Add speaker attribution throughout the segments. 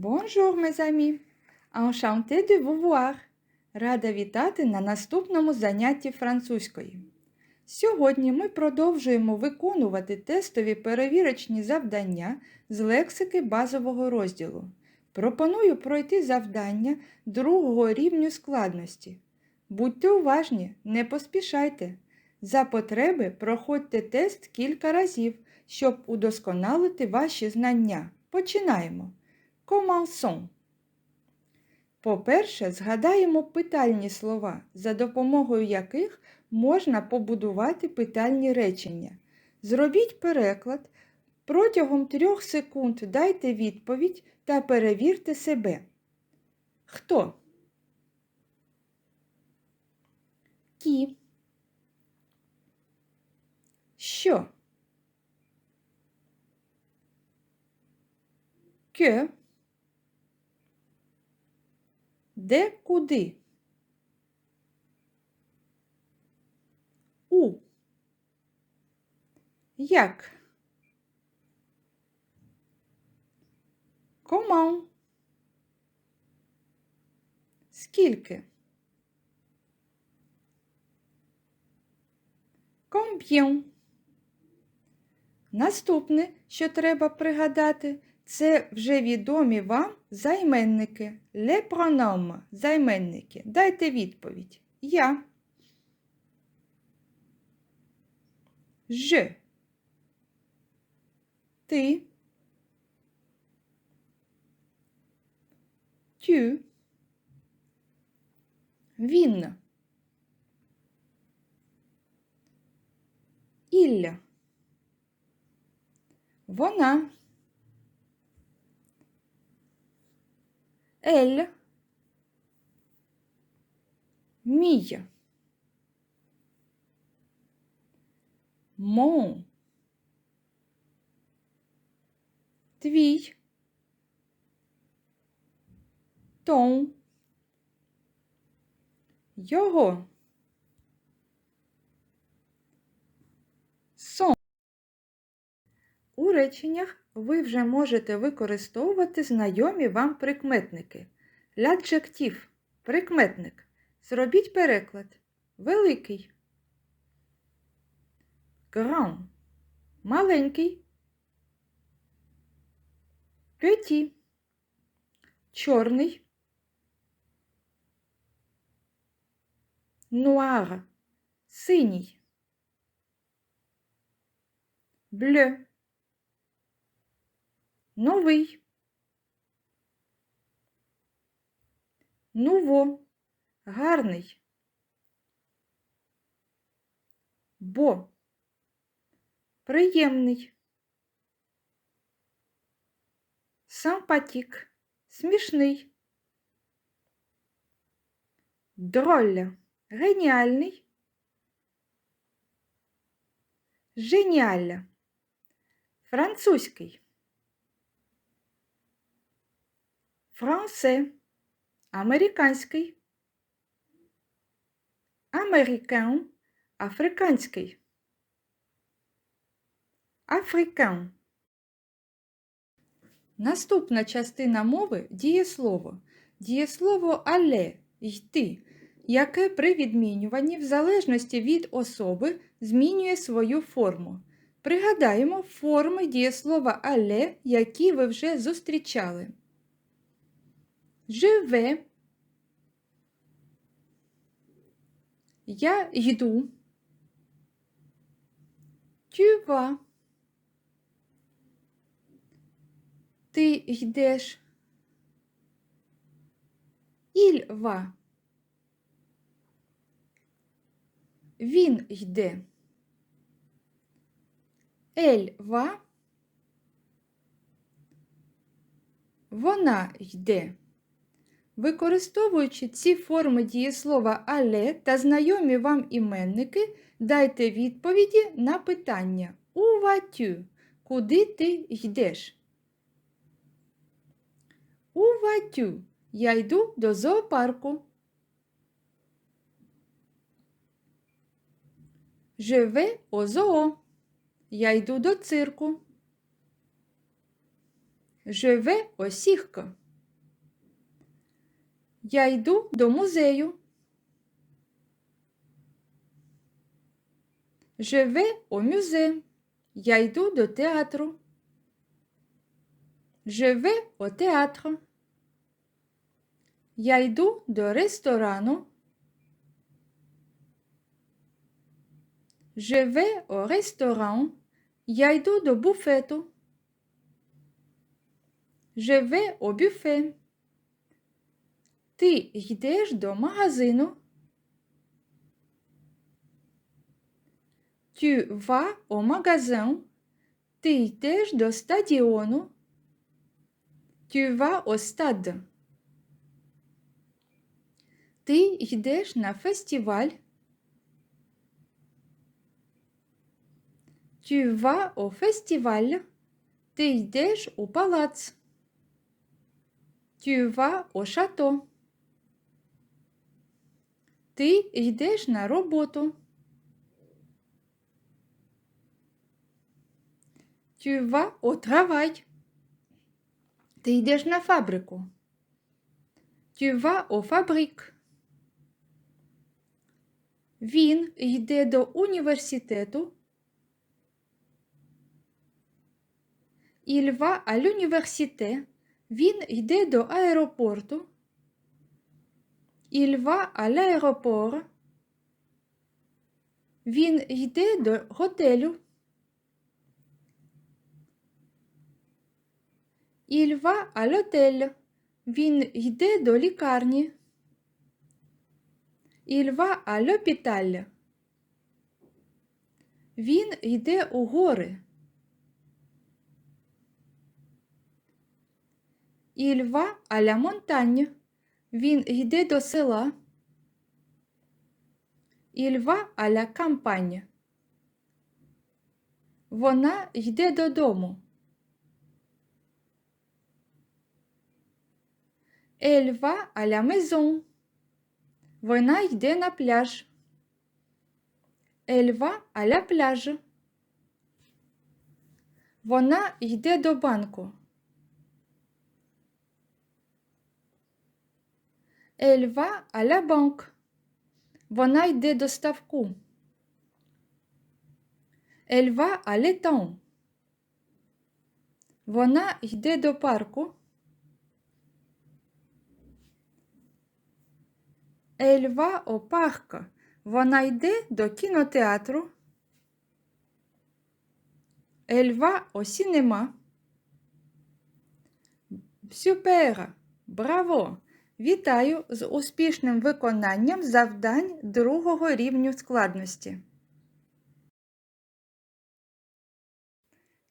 Speaker 1: Bonjour, mes amis! Enchanté de voir! Рада вітати на наступному занятті французької. Сьогодні ми продовжуємо виконувати тестові перевірочні завдання з лексики базового розділу. Пропоную пройти завдання другого рівню складності. Будьте уважні, не поспішайте. За потреби проходьте тест кілька разів, щоб удосконалити ваші знання. Починаємо. Commençons. По-перше, згадаємо питальні слова, за допомогою яких можна побудувати питальні речення. Зробіть переклад. Протягом трьох секунд дайте відповідь та перевірте себе. Хто? Кі. Що? Кьо. Де куди? У. Як? Comment? Скільки? Combien? Наступне, що треба пригадати, це вже відомі вам займенники. Le pronom – займенники. Дайте відповідь. Я. Je. Ти. Tu. Він. Il. Вона. Elle. Мій. Mon. Твій. Ton. Його. У реченнях ви вже можете використовувати знайомі вам прикметники. L'adjectif – прикметник. Зробіть переклад. Великий. Grand – маленький. Petit – чорний. Noir – синій. Bleu – новий. Нуво – гарний. Бо – приємний. Симпатік – смішний. Дролля – геніальний. Женіаля – французький. Франце – американський. Американ – африканський. Африкан. Наступна частина мови дієслово. Дієслово але йти, яке при відмінюванні в залежності від особи змінює свою форму. Пригадаємо форми дієслова але, які ви вже зустрічали. Je vais. Я йду. Tu vas. Ти йдеш. Il va. Він йде. Elle va. Вона йде. Використовуючи ці форми дієслова але та знайомі вам іменники, дайте відповіді на питання У vas-tu? Куди ти йдеш? У vas-tu? Я йду до зоопарку. Vais au zoo. Я йду до цирку. Au cirque. Я йду до музею. Je vais au musée. Я йду до театру. Je vais au théâtre. Я йду до ресторану. Je vais au restaurant. Я йду до буфету. Je vais au buffet. Ти йдеш до магазину. Tu vas au magasin. Ти йдеш до стадіону. Tu vas au stade. Ти йдеш на фестиваль. Tu vas au festival. Ти йдеш у палац. Tu vas au château. Ти йдеш на роботу. Tu vas au. Ти йдеш на фабрику. Vas au fabrique. Він йде до університету. Il va à. Він йде до аеропорту. Il va à l'aéroport. Він йде до готелю. Il va à l'hôtel. Він йде до лікарні. Il va à l'hôpital. Він йде у гори. Il va à la montagne. Він йде до села. Va à la. Вона йде додому. À la maison. Вона йде на пляж. À la plage. Вона йде до банку. Elle va à la banque. Вона йде до ставку. Elle va à l'étang. Вона йде до парку. Elle va au parc. Вона йде до кінотеатру. Elle va au cinéma. Super! Браво! Вітаю з успішним виконанням завдань другого рівню складності.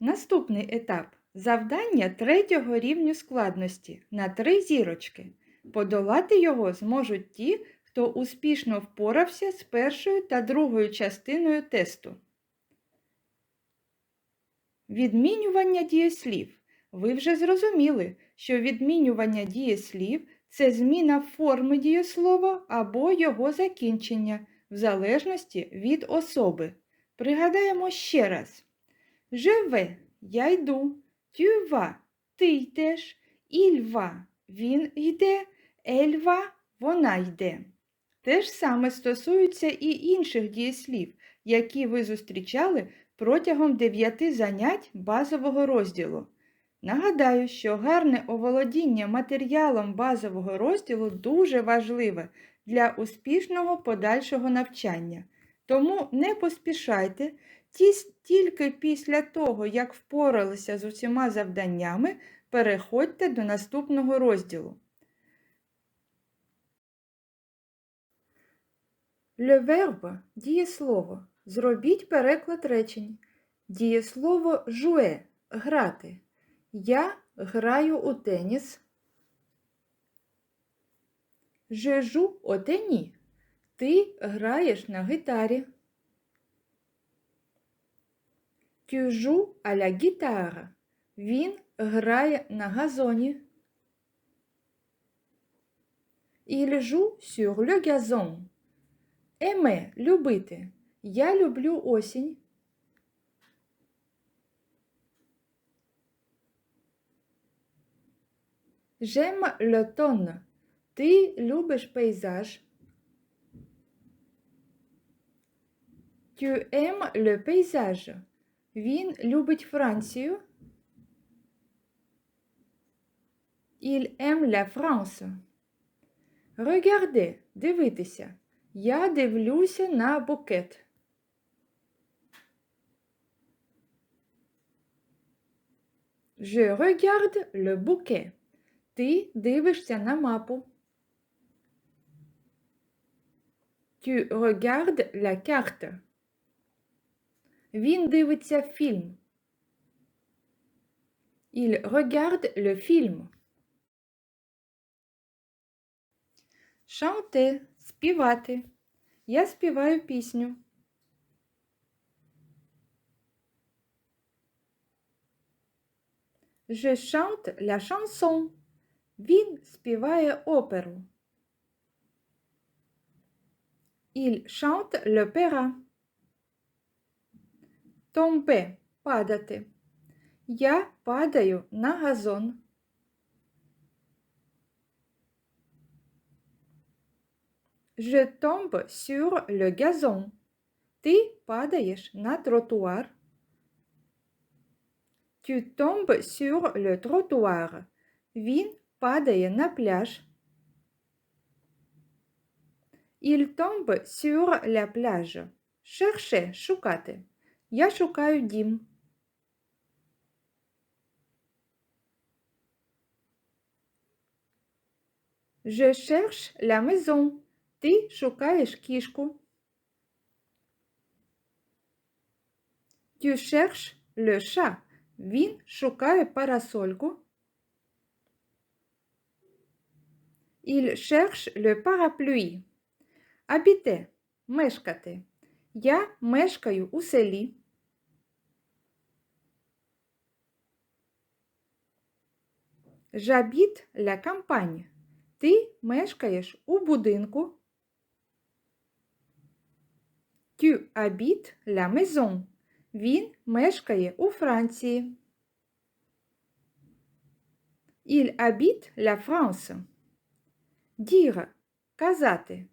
Speaker 1: Наступний етап завдання третього рівню складності на три зірочки. Подолати його зможуть ті, хто успішно впорався з першою та другою частиною тесту. Відмінювання дієслів. Ви вже зрозуміли, що відмінювання дієслів це зміна форми дієслова або його закінчення, в залежності від особи. Пригадаємо ще раз. Vais – я йду, vas – ти йдеш, va – він йде, va – вона йде. Те ж саме стосується і інших дієслів, які ви зустрічали протягом дев'яти занять базового розділу. Нагадаю, що гарне оволодіння матеріалом базового розділу дуже важливе для успішного подальшого навчання. Тому не поспішайте, тільки після того, як впоралися з усіма завданнями, переходьте до наступного розділу. Verbe – дієслово. Зробіть переклад речень. Дієслово jouer – грати. Я граю у теніс. Joue au tennis. Ти граєш на гітарі. À la guitare. Він грає на газоні. Il joue sur le gazon. Еме любити. Я люблю осінь. J'aime l'automne. Ти любиш пейзаж? Tu aimes le paysage? Він любить Францію. Il aime la France. Regardez, дивитися. Я дивлюся на букет. Je regarde le bouquet. Ти дивишся на мапу. Tu regardes la carte. Він дивиться фільм. Il regarde le film. Chanter – співати. Я співаю пісню. Je chante la chanson. Він співає оперу. Il chante l'opéra. Tomber – падати. Я падаю на газон. Je tombe sur le gazon. Ти падаєш на тротуар. Tu tombes sur le trottoir. Він падає на пляж. Il tombe sur la plage. Chercher – шукати. Я шукаю дім. Je cherche la maison. Ти шукаєш кішку. Tu cherches le chat. Він шукає парасольку. Il cherche le parapluie. Habiter – мешкати. Я мешкаю у селі. J'habite la campagne. Ти мешкаєш у будинку. Tu habites la maison. Він мешкає у Франції. Il habite la France. Dire – казати.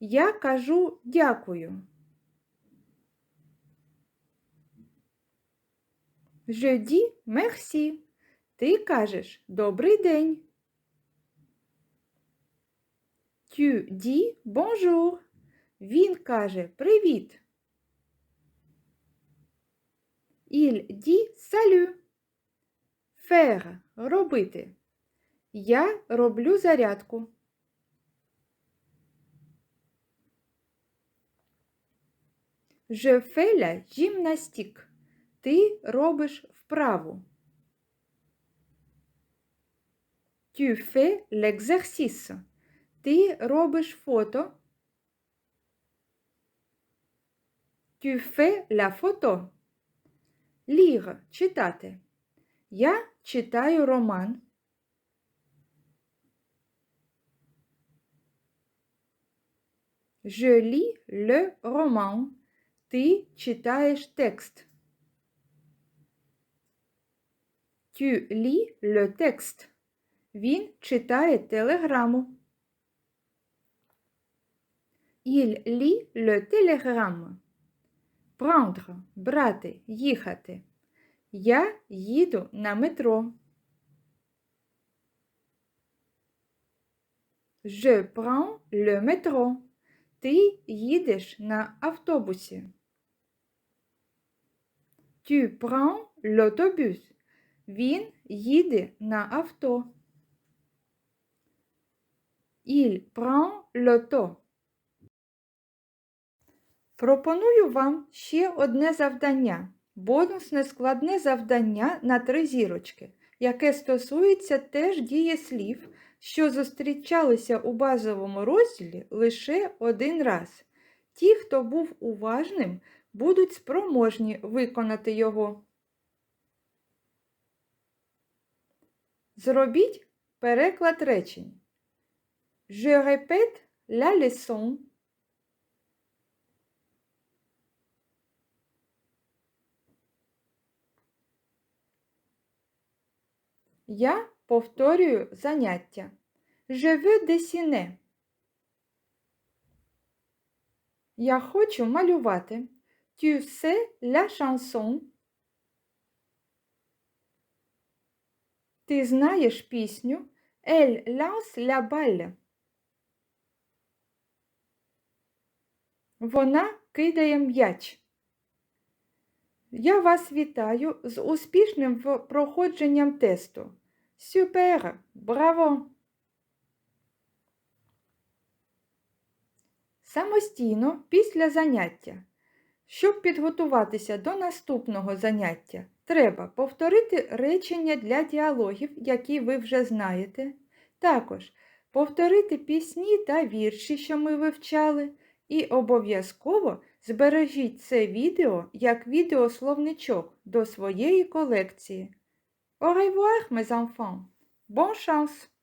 Speaker 1: Я кажу дякую. Je merci. Ти кажеш добрий день. Tu dis bonjour. Він каже привіт. Il dit salut. Faire – робити. Я роблю зарядку. Je fais la gymnastique. Ти робиш вправу. Tu fais l'exercice. Ти робиш фото. Tu fais la photo. Lire – читати. Я читаю роман. Je lis le roman. Ти читаєш текст. Tu lis le texte. Він читає телеграму. Il lit le télégramme. Prendre – брати, їхати. Я їду на метро. Je prends le métro. Ти їдеш на автобусі. Tu prends l'autobus. Він їде на авто. Il prend l'auto. Пропоную вам ще одне завдання. Бонусне складне завдання на три зірочки, яке стосується теж дієслів, що зустрічалися у базовому розділі лише один раз. Ті, хто був уважним, будуть спроможні виконати його. Зробіть переклад речень. Je répète la leçon. Я повторюю заняття. Je veux dessiner. Я хочу малювати. Tu sais la chanson? Ти знаєш пісню Elle lance la balle. Вона кидає м'яч. Я вас вітаю з успішним проходженням тесту. Супер! Браво! Самостійно після заняття. Щоб підготуватися до наступного заняття, треба повторити речення для діалогів, які ви вже знаєте. Також повторити пісні та вірші, що ми вивчали, і обов'язково збережіть це відео як відеословничок до своєї колекції. Au revoir, mes enfants! Bon chance!